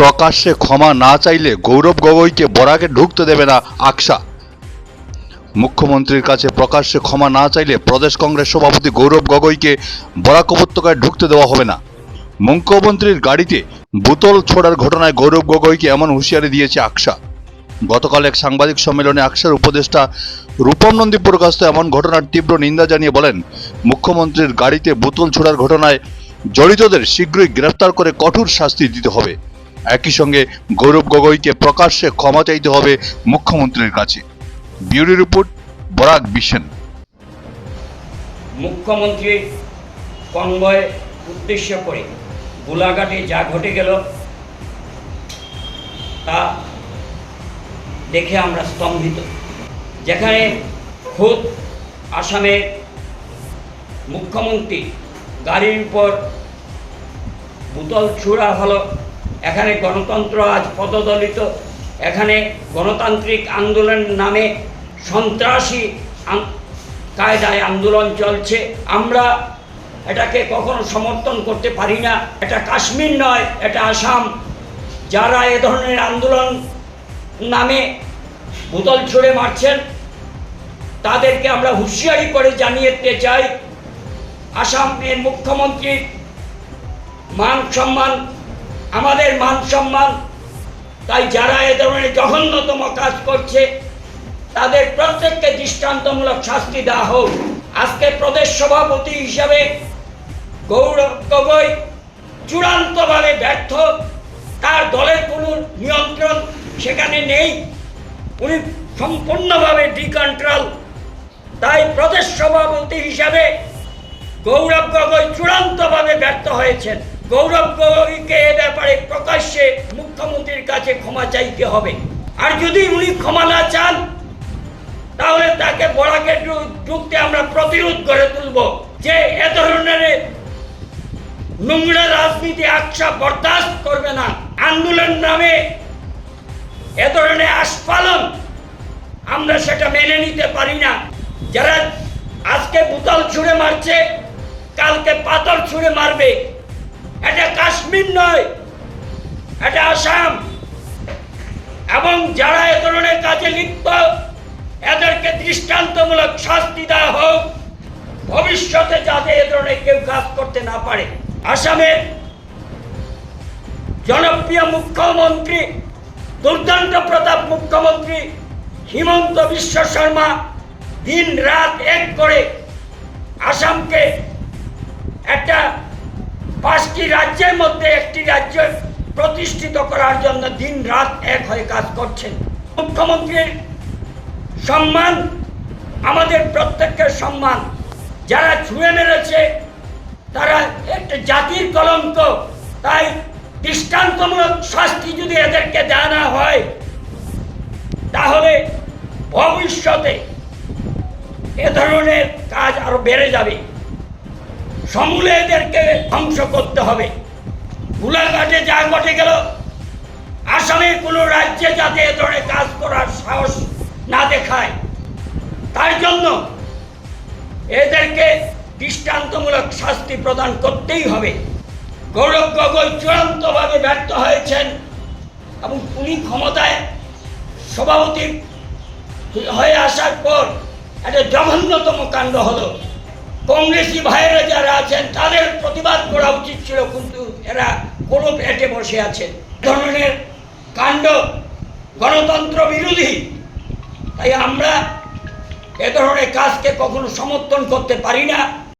প্রকাশ্যে ক্ষমা না চাইলে গৌরব গগৈকে বরাকে ঢুকতে দেবে না আকসা। মুখ্যমন্ত্রীর কাছে প্রকাশ্যে ক্ষমা না চাইলে প্রদেশ কংগ্রেস সভাপতি গৌরব গগৈকে বরাক উপত্যকায় ঢুকতে দেওয়া হবে না। মুখ্যমন্ত্রীর গাড়িতে বোতল ছোড়ার ঘটনায় গৌরব গগৈকে এমন হুঁশিয়ারি দিয়েছে আকসা। গতকাল এক সাংবাদিক সম্মেলনে আকসার উপদেষ্টা রূপম নন্দী প্রকাশ এমন ঘটনার তীব্র নিন্দা জানিয়ে বলেন, মুখ্যমন্ত্রীর গাড়িতে বোতল ছোড়ার ঘটনায় জড়িতদের শীঘ্রই গ্রেফতার করে কঠোর শাস্তি দিতে হবে। একই সঙ্গে গৌরব গগৈকে প্রকাশ্যে ক্ষমা চাইতে হবে মুখ্যমন্ত্রীর কাছে। Bureau report, Barak Bishen. মুখ্যমন্ত্রীর কনভয় উদ্দেশ্য করে গোলাঘাটে যা ঘটে গেল, তা দেখে আমরা স্তম্ভিত। যেখানে খোদ আসামের মুখ্যমন্ত্রী গাড়ির উপর বোতল ছুড়া হলো এখানে গণতন্ত্র আজ পদদলিত। এখানে গণতান্ত্রিক আন্দোলন নামে সন্ত্রাসী কায়দায় আন্দোলন চলছে। আমরা এটাকে কখনো সমর্থন করতে পারি না। এটা কাশ্মীর নয়, এটা আসাম। যারা এ ধরনের আন্দোলন নামে বোতল ছুঁড়ে মারছেন, তাদেরকে আমরা হুঁশিয়ারি করে জানিয়ে দিতে চাই, আসামের মুখ্যমন্ত্রীর মান সম্মান আমাদের মান সম্মান। তাই যারা এ ধরনের জঘন্যতম কাজ করছে, তাদের প্রত্যেককে দৃষ্টান্তমূলক শাস্তি দেওয়া হোক। আজকে প্রদেশ সভাপতি হিসাবে গৌরব গগৈ চূড়ান্তভাবে ব্যর্থ। তার দলের কোনো নিয়ন্ত্রণ সেখানে নেই। উনি সম্পূর্ণভাবে ডিকন্ট্রোল। তাই প্রদেশ সভাপতি হিসাবে গৌরব গগৈ চূড়ান্তভাবে ব্যর্থ হয়েছেন। গৌরব গগৈকে এ ব্যাপারে প্রকাশ্যে মুখ্যমন্ত্রীর কাছে ক্ষমা চাইতে হবে। আর যদি উনি ক্ষমা না চান, তাহলে তাকে বড়াকে ঢুকতে আমরা প্রতিরোধ করে তুলব। যে এ ধরনের নোংরা রাজনীতি আকশা বরদাস্ত করবে না। আন্দোলন নামে এ ধরনের আস্ফালন আমরা সেটা মেনে নিতে পারি না। যারা আজকে বোতল ছুঁড়ে মারছে, কালকে পাথর ছুঁড়ে মারবে কাশ্মীর নয়, এটা আসাম। এবং যারা এ ধরনের কাজে লিপ্ত, এদেরকে দৃষ্টান্তমূলক শাস্তি দেওয়া হোক। ভবিষ্যতে যাতে এ ধরনের কেউ কাজ করতে না পারে। আসামের জনপ্রিয় মুখ্যমন্ত্রী, দুর্দান্ত প্রতাপ মুখ্যমন্ত্রী হিমন্ত বিশ্ব শর্মা দিন রাত এক করে আসামকে একটা পাঁচটি রাজ্যের মধ্যে একটি রাজ্য প্রতিষ্ঠিত করার জন্য দিন রাত এক হয়ে কাজ করছেন। মুখ্যমন্ত্রীর সম্মান, আমাদের প্রত্যেকের সম্মান। যারা ছুঁয়ে মেরেছে, তারা একটা জাতির কলঙ্ক। তাই দৃষ্টান্তমূলক শাস্তি যদি এদেরকে দেওয়া হয়, তাহলে ভবিষ্যতে এ ধরনের কাজ আরও বেড়ে যাবে। সমূলে এদেরকে ধ্বংস করতে হবে। গোলাঘাটে যা ঘটে গেল, আসামে কোনো রাজ্যে যাতে এ ধরনের কাজ করার সাহস না দেখায়, তার জন্য এদেরকে দৃষ্টান্তমূলক শাস্তি প্রদান করতেই হবে। গৌরব গগৈ চূড়ান্তভাবে ব্যর্থ হয়েছেন এবং উনি ক্ষমতায় সভাপতি হয়ে আসার পর একটা জঘন্যতম কাণ্ড হলো। কংগ্রেসি ভাইয়েরা যারা আছেন, তাদের প্রতিবাদ করা উচিত ছিল, কিন্তু এরা কোনো পেটে বসে আছেন। ধরনের কাণ্ড গণতন্ত্র বিরোধী। তাই আমরা এ ধরনের কাজকে কখনো সমর্থন করতে পারি না।